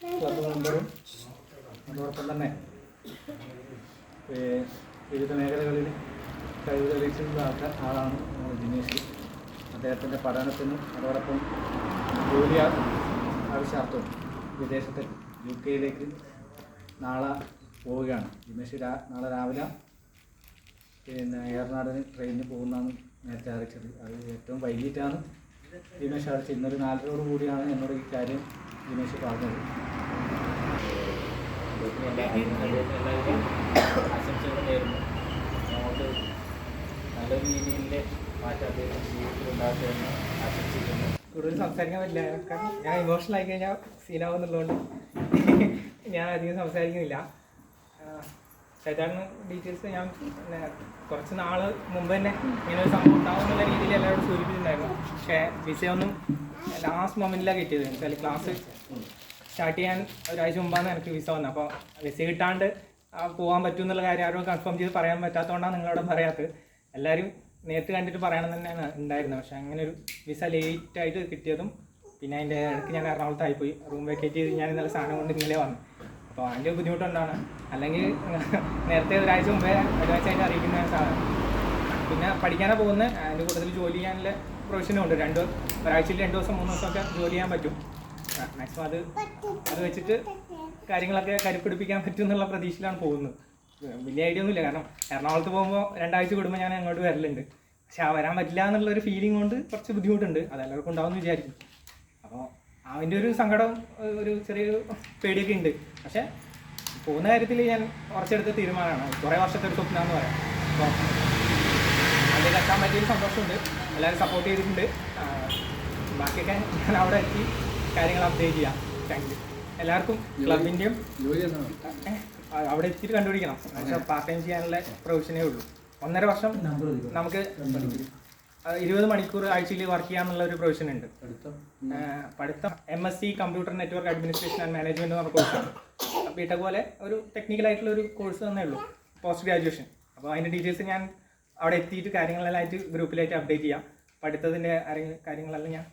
Club മെമ്പറും അതോടൊപ്പം തന്നെ വിവിധ മേഖലകളിൽ കഴിവ് തെളിയിച്ചിട്ടുള്ള ആൾക്കാർ ആളാണ് ജിനേഷ് അദ്ദേഹത്തിന്റെ പഠനത്തിനും അതോടൊപ്പം ജോലി ആവശ്യാർത്ഥവും വിദേശത്ത് യു കെയിലേക്ക് നാളെ പോവുകയാണ് ദിനേശ് രാ നാളെ രാവിലെ പിന്നെ ഏറനാടിന് ട്രെയിനിന് പോകുന്നതാണ് നേരത്തെ അറിയിച്ചത് അത് ഏറ്റവും വൈകിട്ടാണ് ദിനേശ് അറിയിച്ചത് ഇന്നൊരു നാലരയോട് കൂടിയാണ് എന്നോട് ഈ കാര്യം ദിനേശ് പറഞ്ഞത് കൂടുതൽ സംസാരിക്കാൻ പറ്റില്ല. കാരണം ഞാൻ ഇമോഷണൽ ആയി കഴിഞ്ഞാൽ സീനാവുന്നുള്ളതുകൊണ്ട് ഞാൻ അധികം സംസാരിക്കുന്നില്ല. ചേട്ടാണ് ഡീറ്റെയിൽസ് ഞാൻ കുറച്ച് നാൾ മുമ്പ് തന്നെ ഇങ്ങനെ ഒരു സംഭവം ഉണ്ടാവും എന്നുള്ള രീതിയിൽ എല്ലാവരോടും സൂചിപ്പിച്ചിട്ടുണ്ടായിരുന്നു. പക്ഷേ വിസയൊന്നും ലാസ്റ്റ് മൊമെന്റിലാണ് കിട്ടിയത് ക്ലാസ് സ്റ്റാർട്ട് ചെയ്യാൻ ഒരാഴ്ച മുമ്പാണ് എനിക്ക് വിസ വന്നത് അപ്പോൾ വിസ കിട്ടാണ്ട് പോകാൻ പറ്റും എന്നുള്ള കാര്യം ആരും കൺഫേം ചെയ്ത് പറയാൻ പറ്റാത്തതുകൊണ്ടാണ് നിങ്ങളോട് പറയാത്തത്. എല്ലാവരും നേരത്തെ കണ്ടിട്ട് പറയണം തന്നെയാണ് ഉണ്ടായിരുന്നത്. പക്ഷെ അങ്ങനെ ഒരു വിസ ലേറ്റ് ആയിട്ട് കിട്ടിയതും പിന്നെ അതിന്റെ ഇടയ്ക്ക് ഞാൻ എറണാകുളത്തായി പോയി റൂം വെക്കേറ്റ് ചെയ്ത് ഞാൻ ഇന്നലെ സാധനം കൊണ്ട് ഇന്നലെ വന്നു. അപ്പോൾ അതിന്റെ ബുദ്ധിമുട്ടുണ്ടാണ്. അല്ലെങ്കിൽ നേരത്തെ ഒരാഴ്ച മുമ്പേ ഒരാഴ്ച ആയിട്ട് അറിയിക്കുന്ന സാധനം. പിന്നെ പഠിക്കാനാണ് പോകുന്നത്. അതിന്റെ കൂടുതൽ ജോലി ചെയ്യാനുള്ള പ്രൊവിഷനും ഉണ്ട്. രണ്ട് ഒരാഴ്ചയിൽ രണ്ട് ദിവസം മൂന്ന് ദിവസമൊക്കെ ജോലി ചെയ്യാൻ പറ്റും. മാക്സിമം അത് അത് വെച്ചിട്ട് കാര്യങ്ങളൊക്കെ കരുപ്പിടിപ്പിക്കാൻ പറ്റും എന്നുള്ള പ്രതീക്ഷയിലാണ് പോകുന്നത്. വലിയ ഐഡിയ ഒന്നുമില്ല. കാരണം എറണാകുളത്ത് പോകുമ്പോൾ രണ്ടാഴ്ച കൂടുമ്പോൾ ഞാൻ അങ്ങോട്ട് വരലുണ്ട്. പക്ഷെ ആ വരാൻ പറ്റില്ല എന്നുള്ളൊരു ഫീലിംഗ് കൊണ്ട് കുറച്ച് ബുദ്ധിമുട്ടുണ്ട്. അത് എല്ലാവർക്കും ഉണ്ടാവുമെന്ന് വിചാരിക്കും. അപ്പോൾ അവന്റെ ഒരു സങ്കടം ഒരു ചെറിയൊരു പേടിയൊക്കെ ഉണ്ട്. പക്ഷേ പോകുന്ന കാര്യത്തിൽ ഞാൻ കുറച്ചെടുത്ത തീരുമാനമാണ്. കുറേ വർഷത്തെ ഒരു സ്വപ്നം എന്ന് പറയാം. അപ്പോൾ അതിൽ എത്താൻ പറ്റിയൊരു സന്തോഷമുണ്ട്. എല്ലാവരും സപ്പോർട്ട് ചെയ്തിട്ടുണ്ട്. ബാക്കിയൊക്കെ ഞാൻ അവിടെ എത്തി. കാര്യങ്ങൾ അപ്ഡേറ്റ് ചെയ്യാം. താങ്ക് യു എല്ലാവർക്കും ക്ലബിന്റെയും അവിടെ എത്തിയിട്ട് കണ്ടുപിടിക്കണം. പക്ഷേ പാർട്ട് ടൈം ചെയ്യാനുള്ള പ്രൊവിഷനേ ഉള്ളൂ. ഒന്നര വർഷം നമുക്ക് ഇരുപത് മണിക്കൂർ ആഴ്ചയിൽ വർക്ക് ചെയ്യാന്നുള്ള ഒരു പ്രൊവിഷൻ ഉണ്ട്. പഠിത്തം? M S C computer network administration and management എന്ന് പറഞ്ഞ കോഴ്സാണ് ബിടെക് പോലെ ഒരു ടെക്നിക്കൽ ആയിട്ടുള്ള ഒരു കോഴ്സ് തന്നെ ഉള്ളൂ. പോസ്റ്റ് ഗ്രാജുവേഷൻ അപ്പോൾ അതിന്റെ ഡീറ്റെയിൽസ് ഞാൻ അവിടെ എത്തിയിട്ട് കാര്യങ്ങളെല്ലാം ആയിട്ട് ഗ്രൂപ്പിലായിട്ട് അപ്ഡേറ്റ് ചെയ്യാം. പഠിത്തത്തിന്റെ കാര്യങ്ങളെല്ലാം ഞാൻ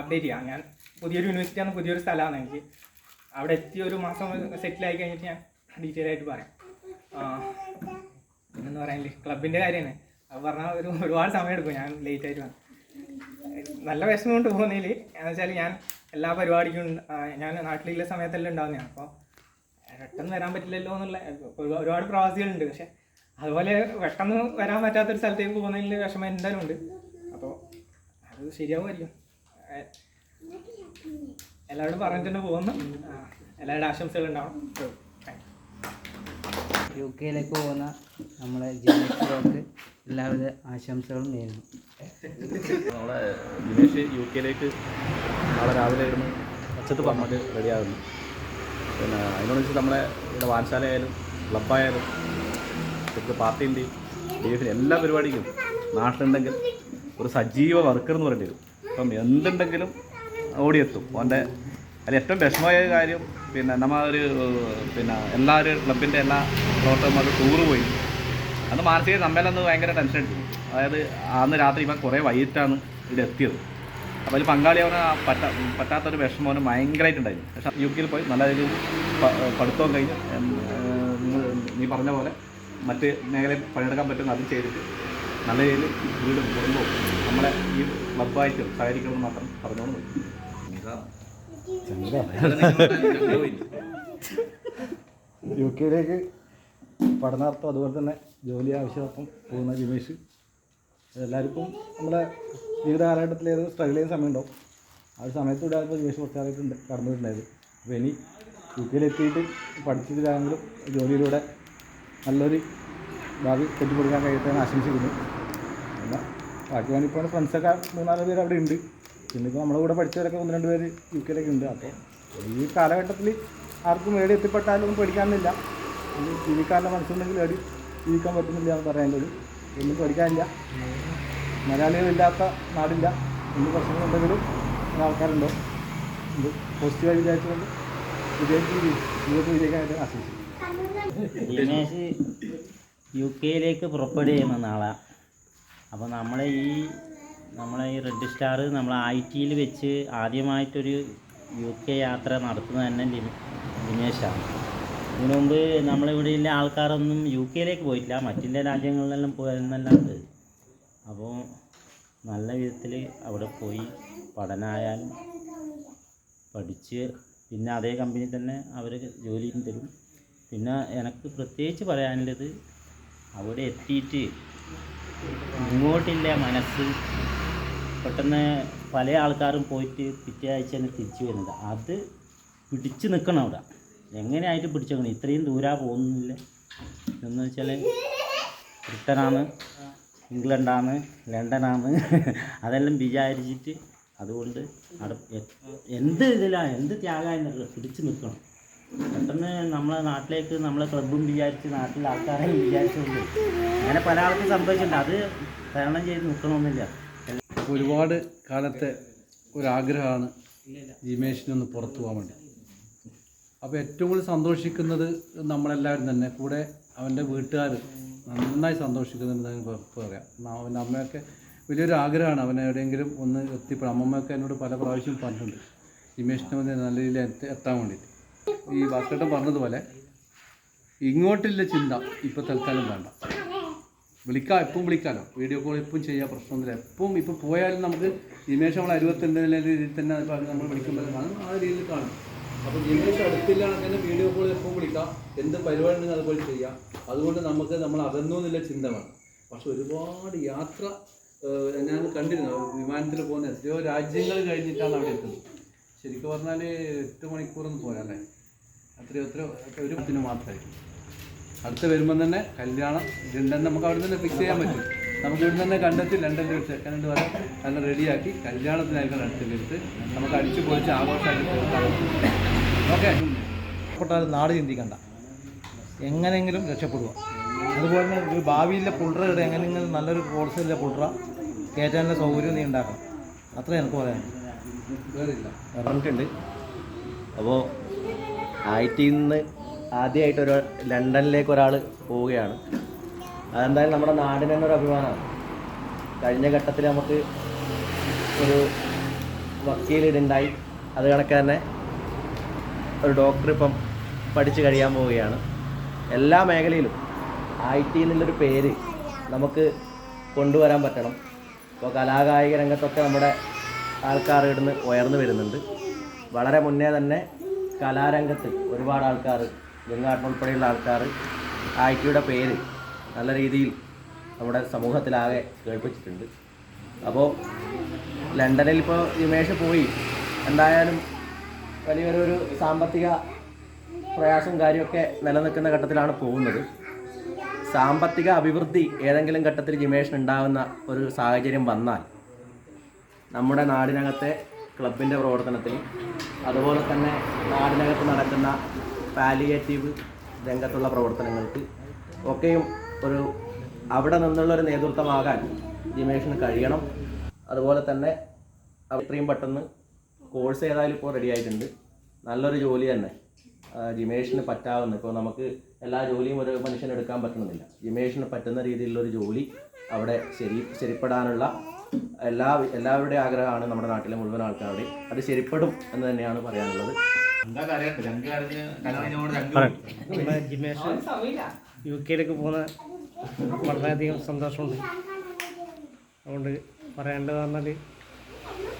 അപ്ഡേറ്റ് ചെയ്യാം. ഞാൻ പുതിയൊരു യൂണിവേഴ്സിറ്റിയാണ് പുതിയൊരു സ്ഥലമാണ് എനിക്ക്. അവിടെ എത്തി ഒരു മാസം സെറ്റിൽ ആയി കഴിഞ്ഞിട്ട് ഞാൻ ഡീറ്റെയിൽ ആയിട്ട് പറയാം. എന്ന് പറയാനില്ലേ ക്ലബിന്റെ കാര്യമാണ്. അത് പറഞ്ഞാൽ ഒരു ഒരുപാട് സമയം എടുക്കും. ഞാൻ ലേറ്റ് ആയിട്ട് വന്നു. നല്ല വിഷമം കൊണ്ട് പോകുന്നതിൽ എന്ന് വെച്ചാൽ ഞാൻ എല്ലാ പരിപാടിക്കും ഞാൻ നാട്ടിലുള്ള സമയത്തെല്ലാം ഉണ്ടാവുന്നതാണ്. അപ്പോൾ പെട്ടെന്ന് വരാൻ പറ്റില്ലല്ലോ എന്നുള്ള ഒരുപാട് പ്രവാസികളുണ്ട്. പക്ഷെ അതുപോലെ പെട്ടെന്ന് വരാൻ പറ്റാത്തൊരു സ്ഥലത്തേക്ക് പോകുന്നതിൽ വിഷമം എന്തായാലും ഉണ്ട്. അപ്പോൾ അത് ശരിയാവുമായിരിക്കും. ഏ, എല്ലാവരോടും പറഞ്ഞിട്ട് പോകുന്നു. എല്ലാവരുടെ ആശംസകൾ ഉണ്ടാവണം. യു കെയിലേക്ക് പോകുന്ന നമ്മളെ ജിനേഷ് എല്ലാവിധ ആശംസകളും നേരുന്നു. നമ്മളെ ജിനേഷ് യു കെയിലേക്ക് നാളെ രാവിലെ ഇരുന്ന് അച്ചത്ത് പറഞ്ഞിട്ട് റെഡിയാകുന്നു. പിന്നെ അതിനോട് നമ്മളെ ഇവിടെ വാൻശാലയായാലും ക്ലബ്ബായാലും ഇവിടുത്തെ പാർട്ടിന്റെയും ഡി എഫിന്റെ എല്ലാ പരിപാടിക്കും നാട്ടിലുണ്ടെങ്കിൽ ഒരു സജീവ വർക്കർ എന്ന് പറയേണ്ടി വരും. അപ്പം എന്തുണ്ടെങ്കിലും ഓടിയെത്തും. അവന്റെ അതിൽ ഏറ്റവും വിഷമമായ കാര്യം പിന്നെ നമ്മൾ ഒരു പിന്നെ എല്ലാവരും ക്ലബിന്റെ എല്ലാ പ്രവർത്തകന്മാരും ടൂറ് പോയി. അന്ന് മാനസിക സമ്മേളനം ഭയങ്കര ടെൻഷൻ അടിച്ചു. അതായത് അന്ന് രാത്രി ഇപ്പം കുറേ വൈകിട്ടാണ് ഇവിടെ എത്തിയത്. അപ്പോൾ അതിൽ പങ്കാളിയാവുന്ന പറ്റ പറ്റാത്തൊരു വിഷമം അവന് ഭയങ്കരമായിട്ടുണ്ടായിരുന്നു. പക്ഷേ യു കെയിൽ പോയി നല്ല രീതിയിൽ പഠിത്തവും കഴിഞ്ഞ് നീ പറഞ്ഞ പോലെ മറ്റ് മേഖലയിൽ പണിയെടുക്കാൻ പറ്റുന്ന അത് ചെയ്തിട്ട് നല്ല രീതിയിൽ വീടും കുടുംബവും നമ്മളെ ഈ ക്ലബ്ബായിട്ട് സഹകരിക്കണമെന്ന് മാത്രം പറഞ്ഞോളൂ. യു കെയിലേക്ക് പഠനാർത്ഥം അതുപോലെ തന്നെ ജോലി ആവശ്യാർത്ഥം പോകുന്ന ജിമേഷ് എല്ലാവർക്കും നമ്മുടെ ജീവിത കാലഘട്ടത്തിൽ ഏത് സ്ട്രഗിൾ ചെയ്യുന്ന സമയം ഉണ്ടാവും ആ ഒരു സമയത്ത് കൂടെ ആയപ്പോൾ ജിമേഷ് കുറച്ചാളായിട്ടുണ്ട് കടന്നിട്ടുണ്ടായത്. അപ്പോൾ ഇനി യു കെയിലെത്തിയിട്ട് പഠിച്ചിട്ടില്ലായെങ്കിലും ജോലിയിലൂടെ നല്ലൊരു ഭാവി കെട്ടിപ്പിടിക്കാൻ കഴിയട്ടെ എന്ന് ആശംസിക്കുന്നു. ബാക്കി ഇപ്പോൾ ഫ്രണ്ട്സൊക്കെ മൂന്നാൽ പേര് അവിടെ ഉണ്ട്. പിന്നെ ഇപ്പോൾ നമ്മുടെ കൂടെ പഠിച്ചവരൊക്കെ ഒന്ന് രണ്ട് പേര് യു കെയിലൊക്കെ ഉണ്ട്. അപ്പോൾ ഈ കാലഘട്ടത്തിൽ ആർക്കും ഏടി എത്തിപ്പെട്ടാലും പഠിക്കാനില്ല ജീവിക്കാരുടെ മനസ്സുണ്ടെങ്കിൽ ഏടി ജീവിക്കാൻ പറ്റുന്നില്ല എന്ന് പറയേണ്ടത്. ഒന്നും പഠിക്കാനില്ല മലയാളികളില്ലാത്ത നാടില്ല. എന്ത് പ്രശ്നങ്ങളുണ്ടെങ്കിലും ആൾക്കാരുണ്ടോ? ഇത് പോസിറ്റീവായി വിചാരിച്ചുകൊണ്ട് വിജയിച്ച് ജീവിതത്തിൽ വിജയിക്കാനായിട്ട് ആശംസിച്ചു യു കെയിലേക്ക് പുറപ്പെടുകയെന്ന നാളാണ് അപ്പോൾ നമ്മളെ ഈ നമ്മളെ ഈ റെഡ് സ്റ്റാർ നമ്മൾ ഐ ടിയിൽ വെച്ച് ആദ്യമായിട്ടൊരു യു കെ യാത്ര നടത്തുന്നത് തന്നെ ദിനേശാണ് ഇതിനു മുമ്പ് നമ്മളിവിടെയുള്ള ആൾക്കാരൊന്നും യു കെയിലേക്ക് പോയിട്ടില്ല. മറ്റുള്ള രാജ്യങ്ങളിലെല്ലാം പോയെന്നല്ലാണ്ട്. അപ്പോൾ നല്ല വിധത്തിൽ അവിടെ പോയി പഠനമായാലും പഠിച്ച് പിന്നെ അതേ കമ്പനി തന്നെ അവർ ജോലിയും തരും. പിന്നെ എനിക്ക് പ്രത്യേകിച്ച് പറയാനുള്ളത് അവിടെ എത്തിയിട്ട് ഇങ്ങോട്ടില്ല മനസ്സ്? പെട്ടെന്ന് പല ആൾക്കാരും പോയിട്ട് പിറ്റേ ആഴ്ച തന്നെ തിരിച്ചു വരുന്നത്. അത് പിടിച്ചു നിൽക്കണം അവിടെ. എങ്ങനെയായിട്ട് പിടിച്ചു നിൽക്കണം ഇത്രയും ദൂരാ പോകുന്നില്ല? എന്ന് വെച്ചാൽ ബ്രിട്ടനാണ് ഇംഗ്ലണ്ടാണ് ലണ്ടനാണ്. അതെല്ലാം വിചാരിച്ചിട്ട് അതുകൊണ്ട് എന്ത് ഇതിലാണ് എന്ത് ത്യാഗമായിരുന്നല്ലോ പിടിച്ചു നിൽക്കണം പെട്ടെന്ന് നമ്മളെ നാട്ടിലേക്ക് നമ്മളെ ക്ലബും വിചാരിച്ച് നാട്ടിലെ ആൾക്കാരെയും വിചാരിച്ചുകൊണ്ട് അങ്ങനെ പല ആൾക്കും സംഭവിച്ചിട്ടുണ്ട്. അത് തരണം ചെയ്ത് നിൽക്കണമെന്നില്ല ഒരുപാട് കാലത്തെ ഒരാഗ്രഹമാണ് ജിമേഷിനൊന്ന് പുറത്തു പോകാൻ വേണ്ടി. അപ്പോൾ ഏറ്റവും കൂടുതൽ സന്തോഷിക്കുന്നത് നമ്മളെല്ലാവരും തന്നെ കൂടെ അവന്റെ വീട്ടുകാർ നന്നായി സന്തോഷിക്കുന്നുണ്ട് പറയാം. അവന്റെ അമ്മയൊക്കെ വലിയൊരു ആഗ്രഹമാണ് അവൻ എവിടെയെങ്കിലും ഒന്ന് എത്തിപ്പോൾ അമ്മമ്മയൊക്കെ എന്നോട് പല പ്രാവശ്യം പറഞ്ഞിട്ടുണ്ട് ജിമേഷിനെ നല്ല രീതിയിൽ എത്ത- എത്താൻ വേണ്ടിയിട്ട്. ഈ വാക്കേട്ടൻ പറഞ്ഞതുപോലെ ഇങ്ങോട്ടില്ല ചിന്ത ഇപ്പോൾ തൽക്കാലം വേണ്ട. വിളിക്കാം എപ്പം വിളിക്കാമല്ലോ വീഡിയോ കോൾ എപ്പം ചെയ്യാം പ്രശ്നമൊന്നുമില്ല. എപ്പം ഇപ്പം പോയാലും നമുക്ക് ജിമേഷ് നമ്മൾ അരുപത്തിന്റെ രീതിയിൽ തന്നെ നമ്മൾ വിളിക്കുമ്പോൾ കാണും. ആ രീതിയിൽ കാണും. അപ്പോൾ ജിമേഷ് അടുത്തില്ലാണെങ്കിൽ തന്നെ വീഡിയോ കോൾ എപ്പം വിളിക്കാം. എന്ത് പരിപാടി ഉണ്ടെങ്കിൽ അതുപോലെ ചെയ്യാം. അതുകൊണ്ട് നമുക്ക് നമ്മൾ അകന്നു എന്നുള്ള ചിന്ത വേണം. പക്ഷെ ഒരുപാട് യാത്ര ഞാൻ കണ്ടിരുന്നു. വിമാനത്തിൽ പോകുന്ന എത്രയോ രാജ്യങ്ങൾ കഴിഞ്ഞിട്ടാണ് അവിടെ എത്തുന്നത്. ശരിക്കും പറഞ്ഞാൽ എട്ട് മണിക്കൂറൊന്നും പോരല്ലേ അത്രയോ അത്രയോ ഒരു പത്തിന് മാത്രമായിരിക്കും. അടുത്ത് വരുമ്പോൾ തന്നെ കല്യാണം ലണ്ടൻ നമുക്ക് അവിടെ തന്നെ ഫിക്സ് ചെയ്യാൻ പറ്റും. നമുക്ക് ഇവിടെ തന്നെ കണ്ടെത്തി ലണ്ടനിൽ ഒരു സെക്കൻഡ് വരെ നല്ല റെഡിയാക്കി കല്യാണത്തിനായിരിക്കും അടുത്ത് വരുത്ത്. നമുക്ക് അടിച്ചു പൊളിച്ച് ആഘോഷമായിട്ട് തീർക്കാൻ ഓക്കെ? രക്ഷപ്പെട്ടാലും നാട് ചിന്തിക്കണ്ട. എങ്ങനെയെങ്കിലും രക്ഷപ്പെടുക. അതുപോലെ തന്നെ ഒരു ഭാവിയിലെ ഇവിടെ എങ്ങനെയെങ്കിലും നല്ലൊരു കോഴ്സിലെ പുൾറ കയറ്റാനുള്ള സൗകര്യം നീ ഉണ്ടാക്കണം. അത്ര എനിക്ക് വേറില്ല പറഞ്ഞിട്ടുണ്ട് അപ്പോൾ ഐ ടിയിൽ നിന്ന് ആദ്യമായിട്ട് ഒരു ലണ്ടനിലേക്ക് ഒരാൾ പോവുകയാണ്. അതെന്തായാലും നമ്മുടെ നാടിന് തന്നെ ഒരു അഭിമാനമാണ്. കഴിഞ്ഞ ഘട്ടത്തിൽ നമുക്ക് ഒരു വക്കീൽ ഇതുണ്ടായി അത് കണക്ക് തന്നെ ഒരു ഡോക്ടർ ഇപ്പം പഠിച്ചു കഴിയാൻ പോവുകയാണ്. എല്ലാ മേഖലയിലും ഐ ടി എന്നുള്ളൊരു പേര് നമുക്ക് കൊണ്ടുവരാൻ പറ്റണം. ഇപ്പോൾ കലാകായിക രംഗത്തൊക്കെ നമ്മുടെ ആൾക്കാർ ഇവിടുന്ന് ഉയർന്നു വരുന്നുണ്ട്. വളരെ മുന്നേ തന്നെ കലാരംഗത്ത് ഒരുപാട് ആൾക്കാർ ഗംഗാട്ടൻ ഉൾപ്പെടെയുള്ള ആൾക്കാർ ആയിക്കയുടെ പേര് നല്ല രീതിയിൽ നമ്മുടെ സമൂഹത്തിലാകെ കേൾപ്പിച്ചിട്ടുണ്ട്. അപ്പോൾ ലണ്ടനിൽ ഇപ്പോൾ രമേഷ് പോയി. എന്തായാലും വലിയൊരു സാമ്പത്തിക പ്രയാസവും കാര്യമൊക്കെ നിലനിൽക്കുന്ന ഘട്ടത്തിലാണ് പോകുന്നത്. സാമ്പത്തിക അഭിവൃദ്ധി ഏതെങ്കിലും ഘട്ടത്തിൽ ജിമേഷിന് ഉണ്ടാകുന്ന ഒരു സാഹചര്യം വന്നാൽ നമ്മുടെ നാടിനകത്തെ ക്ലബിന്റെ പ്രവർത്തനത്തിന് അതുപോലെ തന്നെ നാടിനകത്ത് നടക്കുന്ന പാലിയേറ്റീവ് രംഗത്തുള്ള പ്രവർത്തനങ്ങൾക്ക് ഒക്കെയും ഒരു അവിടെ നിന്നുള്ളൊരു നേതൃത്വമാകാൻ ജിമേഷിന് കഴിയണം. അതുപോലെ തന്നെ അത്രയും പെട്ടെന്ന് കോഴ്സ് ഏതായാലും ഇപ്പോൾ റെഡി ആയിട്ടുണ്ട്. നല്ലൊരു ജോലി തന്നെ. ജിമേഷിന് പറ്റാവുന്ന ഇപ്പോൾ നമുക്ക് എല്ലാ ജോലിയും ഒരു മനുഷ്യന് എടുക്കാൻ പറ്റണമെന്നില്ല. ജിമേഷിന് പറ്റുന്ന രീതിയിലുള്ള ഒരു ജോലി അവിടെ ശരി ശരിപ്പെടാനുള്ള എല്ലാ എല്ലാവരുടെയും ആഗ്രഹമാണ് നമ്മുടെ നാട്ടിലെ മുഴുവൻ ആൾക്കാരുടെയും. അത് ശരിപ്പെടും എന്ന് തന്നെയാണ് പറയാനുള്ളത്. ജിമേഷ് യു കെയിലേക്ക് പോകുന്ന വളരെയധികം സന്തോഷമുണ്ട്. അതുകൊണ്ട് പറയേണ്ടത് പറഞ്ഞാൽ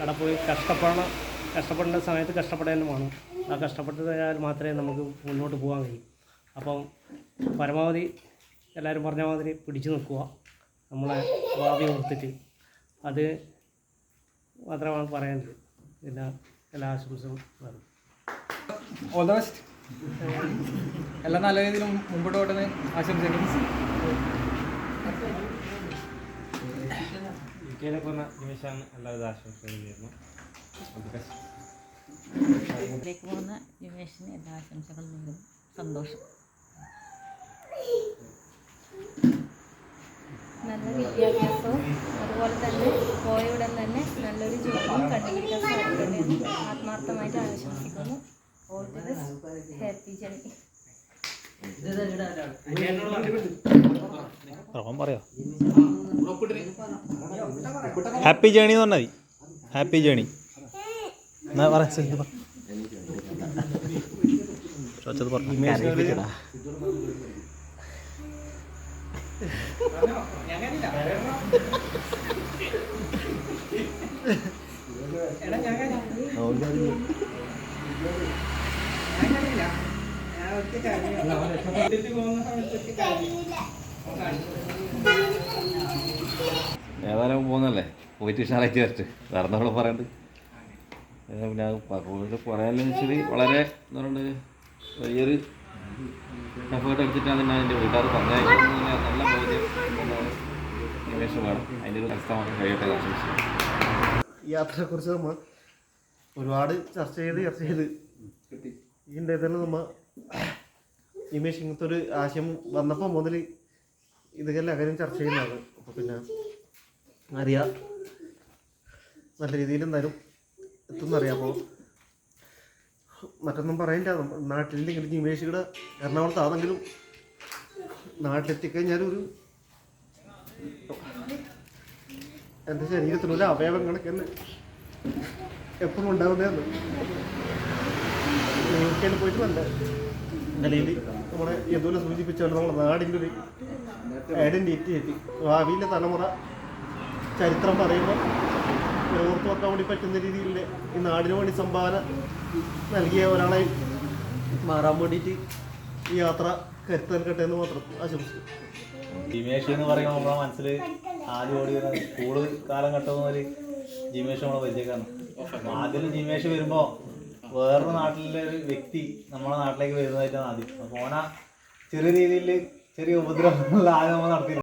അവിടെ പോയി കഷ്ടപ്പെടണം. കഷ്ടപ്പെടേണ്ട സമയത്ത് കഷ്ടപ്പെടാനും വേണം ആ കഷ്ടപ്പെട്ടതായാൽ മാത്രമേ നമുക്ക് മുന്നോട്ട് പോകാൻ കഴിയൂ. അപ്പം പരമാവധി എല്ലാവരും പറഞ്ഞ മാതിരി പിടിച്ചു നിൽക്കുക. നമ്മളെ ഭാവി ഓർത്തിട്ട്. അത് മാത്രമാണ് പറയാനുള്ളത് പിന്നെ എല്ലാ ആശംസകളും ഓൾ ദ ബെസ്റ്റ് എല്ലാം നല്ല രീതിയിൽ മുമ്പോട്ട് പോട്ടെന്ന് ആശംസിക്കുന്നു. യു കെയിലേക്ക് പോകുന്ന നിമിഷമാണ് എല്ലാവിധ ആശംസകളും ചെയ്യുന്നു ഇതിലേക്ക് പോകുന്ന യുവേഷിന് എല്ലാ ആശംസകളും നേരുന്നു സന്തോഷം. നല്ല വിദ്യാഭ്യാസവും അതുപോലെ തന്നെ പോയ ഉടൻ തന്നെ നല്ലൊരു ജോലിയും കണ്ടുപിടിക്കാൻ സാധിക്കട്ടെ ആത്മാർത്ഥമായിട്ട് ആശംസിക്കുന്നു. All the best happy journey പറയാം? ഹാപ്പി ജേണി എന്ന് പറഞ്ഞാൽ മതി. ഹാപ്പി ജേണി ഏതായാലും പോകുന്നല്ലേ പോയിട്ട് ഉഷാറായിട്ട് വരട്ടെ. വേറെ നമ്മൾ പറയണ്ട്? പിന്നെ കൂടുതൽ പറയാനെന്ന് വെച്ചാൽ വളരെ എന്താ പറയുക വലിയൊരു എഫേർട്ട് എടുത്തിട്ടാണ് ഞാൻ എന്റെ വീട്ടുകാർ പറഞ്ഞയക്കുന്നത്. നല്ല ബോധ്യം എന്നാണ് നിമേഷം വേണം അതിന്റെ ഒരു കഷ്ടമാണ് കഴിയട്ടെ യാത്രയെക്കുറിച്ച് നമ്മൾ ഒരുപാട് ചർച്ച ചെയ്ത് ചർച്ച ചെയ്ത്. ഇതിന്റെ തന്നെ നമ്മൾ നിമേഷ് ഇങ്ങനത്തെ ഒരു ആശയം വന്നപ്പോൾ മുതൽ ഇതൊക്കെ കാര്യം ചർച്ച ചെയ്യുന്നതാണ് അപ്പോൾ പിന്നെ അറിയാം. നല്ല രീതിയിൽ എന്തായാലും എത്തുന്നറിയാം അപ്പോൾ മറ്റൊന്നും പറയണ്ട നാട്ടിലില്ലെങ്കിലും നിമേഷിയുടെ എറണാകുളത്ത് ആണെങ്കിലും ഒരു എന്റെ ശരീരത്തിലുള്ള അവയവങ്ങളൊക്കെ തന്നെ എപ്പോഴും ഉണ്ടാവുന്നതാണ് യു പോയിട്ട് നല്ല നിലയിൽ നമ്മളെ യദൂല സൂചിപ്പിച്ചാണ് നമ്മുടെ നാടിന്റെ ഒരു ഐഡന്റിറ്റി എത്തി ഭാവിയിലെ തലമുറ ചരിത്രം പറയുമ്പോൾ ഓർത്ത് വെക്കാൻ വേണ്ടി പറ്റുന്ന രീതിയിൽ ഈ നാടിന് വേണ്ടി സംഭാവന നൽകിയ ഒരാളെ മാറാൻ വേണ്ടിയിട്ട് ഈ യാത്ര കരുത്ത് നൽകട്ടെ എന്ന് മാത്രം ആശംസിച്ചു ജിമേഷ് എന്ന് പറയുമ്പോൾ നമ്മളെ മനസ്സിൽ ആദ്യം ഓടി വരുന്നത് സ്കൂൾ കാലഘട്ടം മുതൽ ജിമേഷ് നമ്മളെ പരിചയക്കാണ്. ആദ്യം ജിമേഷ് വരുമ്പോൾ വേറൊരു നാട്ടിലെ ഒരു വ്യക്തി നമ്മുടെ നാട്ടിലേക്ക് വരുന്നതായിട്ടാണ് ആദ്യം. അപ്പോൾ ഓന ചെറിയ രീതിയിൽ ചെറിയ ഉപദ്രവങ്ങൾ ആദ്യം നമ്മൾ നടത്തി